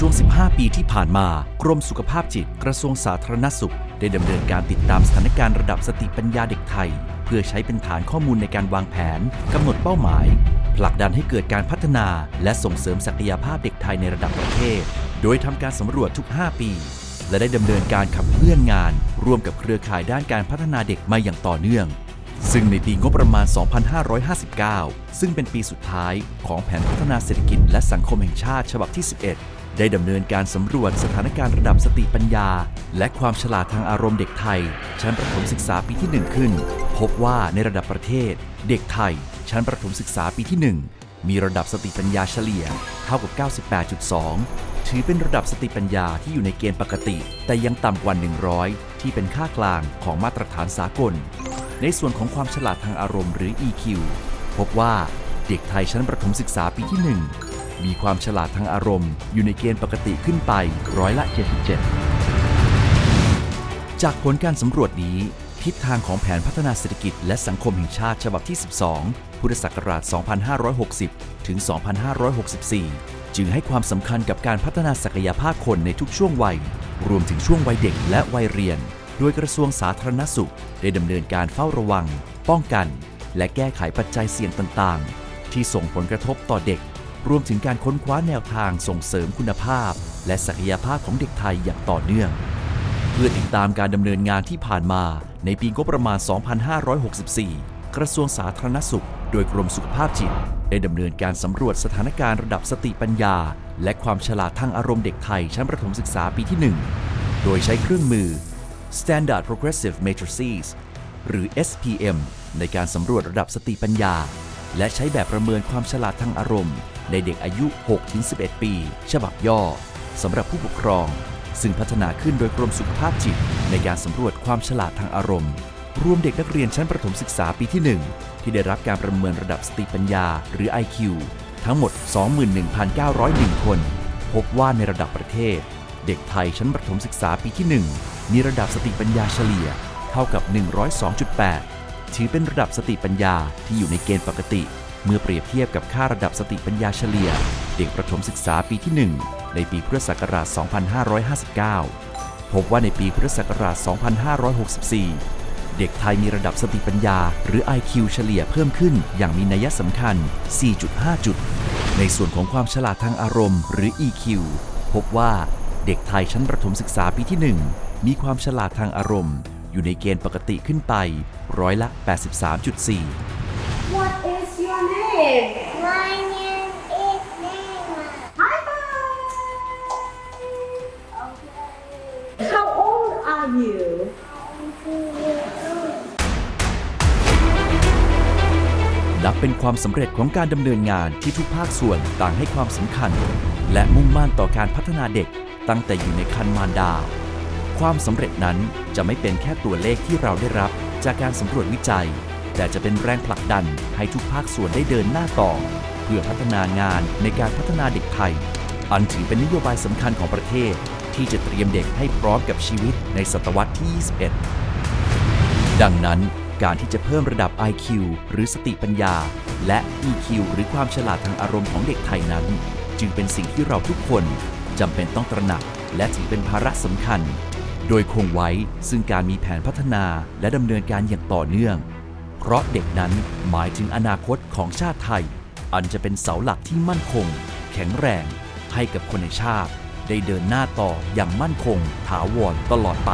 ช่วง 15 ปีที่ผ่านมา กรมสุขภาพจิตกระทรวงสาธารณสุข ได้ดำเนินการติดตามสถานการณ์ระดับสติปัญญาเด็กไทย เพื่อใช้เป็นฐานข้อมูลในการวางแผนกำหนดเป้าหมาย ผลักดันให้เกิดการพัฒนา และส่งเสริมศักยภาพเด็กไทยในระดับประเทศ โดยทำการสำรวจทุก 5 ปี และได้ดำเนินการขับเคลื่อนงาน ร่วมกับเครือข่ายด้านการพัฒนาเด็กมาอย่างต่อเนื่อง ซึ่งในปีงบประมาณ 2559 ซึ่งเป็นปีสุดท้ายของแผนพัฒนาเศรษฐกิจและสังคมแห่งชาติฉบับที่ 11 ได้ดำเนินการสำรวจสถานการณ์ระดับสติปัญญา และความฉลาดทางอารมณ์เด็กไทย ชั้นประถมศึกษาปีที่ 1 ขึ้น พบว่าในระดับประเทศ เด็กไทย ชั้นประถมศึกษาปีที่ 1 มีระดับสติปัญญาเฉลี่ยเท่ากับ 98.2 ถือเป็นระดับสติปัญญาที่อยู่ในเกณฑ์ปกติ แต่ยังต่ำกว่า 100 ที่เป็นค่ากลางของมาตรฐานสากล ในส่วนของความฉลาดทางอารมณ์หรือ EQ พบว่าเด็กไทยชั้นประถมศึกษาปีที่ 1 มีความฉลาดทางอารมณ์ อยู่ในเกณฑ์ปกติขึ้นไปร้อยละ 77 จากผลการสำรวจนี้ ทิศทางของแผนพัฒนาเศรษฐกิจและสังคมแห่งชาติฉบับที่ 12 พุทธศักราช 2560 ถึง 2564 จึงให้ความสำคัญกับการพัฒนาศักยภาพคนในทุกช่วงวัย รวมถึงช่วงวัยเด็กและวัยเรียน โดยกระทรวงสาธารณสุข ได้ดำเนินการเฝ้าระวัง ป้องกัน และแก้ไขปัจจัยเสี่ยงต่างๆ ที่ส่งผลกระทบต่อเด็ก รวมถึงการค้นคว้าแนวทางส่งเสริมคุณภาพ และศักยภาพของเด็กไทยอย่างต่อเนื่อง เพื่อติดตามการดำเนินงานที่ผ่านมาในปีงบประมาณ 2564 กระทรวงสาธารณสุข โดยกรมสุขภาพจิต ได้ดำเนินการสำรวจสถานการณ์ระดับสติปัญญา และความฉลาดทางอารมณ์เด็กไทยชั้นประถมศึกษาปีที่ 1 โดยใช้เครื่องมือ Standard Progressive Matrices หรือ SPM ในการสำรวจระดับสติปัญญา และใช้แบบประเมินความฉลาดทางอารมณ์ ในเด็กอายุ 6-11 ปี ฉบับย่อสำหรับผู้ปกครอง ซึ่งพัฒนาขึ้นโดยกรมสุขภาพจิต ในการสำรวจความฉลาดทางอารมณ์ รวมเด็กนักเรียนชั้นประถมศึกษาปีที่ 1 ที่ได้รับการประเมินระดับสติปัญญา หรือ IQ ทั้งหมด 21,901 คน พบว่าในระดับประเทศ เด็กไทยชั้นประถมศึกษาปีที่ 1 มีระดับสติปัญญาเฉลี่ยเท่ากับ 102.8 ถือเป็นระดับสติปัญญาที่อยู่ในเกณฑ์ปกติ เมื่อเปรียบเทียบกับค่าระดับสติปัญญาเฉลี่ย เด็กประถมศึกษาปีที่ 1 ในปีพุทธศักราช 2559 พบว่าในปีพุทธศักราช 2564 เด็กไทยมีระดับสติปัญญา หรือ IQ เฉลี่ยเพิ่มขึ้นอย่างมีนัยสำคัญ 4.5 จุด ในส่วนของความฉลาดทางอารมณ์ หรือ EQ พบว่า เด็กไทยชั้นประถมศึกษาปีที่ 1 มีความฉลาดทางอารมณ์ อยู่ในเกณฑ์ปกติขึ้นไปร้อยละ 83.4 What is your name? My name is Neymar. High five! How old are you? I'm two years old. นับเป็นความสำเร็จของการดำเนินงานที่ทุกภาคส่วนต่างให้ความสำคัญ และมุ่งมั่นต่อการพัฒนาเด็ก ตั้งแต่อยู่ในคันมารดา ความสำเร็จนั้นจะไม่เป็นแค่ตัวเลขที่เราได้รับจากการสำรวจวิจัย แต่จะเป็นแรงผลักดันให้ทุกภาคส่วนได้เดินหน้าต่อ เพื่อพัฒนางานในการพัฒนาเด็กไทย อันถือเป็นนโยบายสำคัญของประเทศ ที่จะเตรียมเด็กให้พร้อมกับชีวิตในศตวรรษที่ 21 ดังนั้นการที่จะเพิ่มระดับ IQ หรือสติปัญญา และ EQ หรือความฉลาดทางอารมณ์ของเด็กไทยนั้น จึงเป็นสิ่งที่เราทุกคน จำเป็นต้องตระหนักและถือเป็นภาระสำคัญ โดยคงไว้ซึ่งการมีแผนพัฒนาและดำเนินการอย่างต่อเนื่อง เพราะเด็กนั้นหมายถึงอนาคตของชาติไทย อันจะเป็นเสาหลักที่มั่นคง แข็งแรง ให้กับคนในชาติ ได้เดินหน้าต่ออย่างมั่นคงถาวรตลอดไป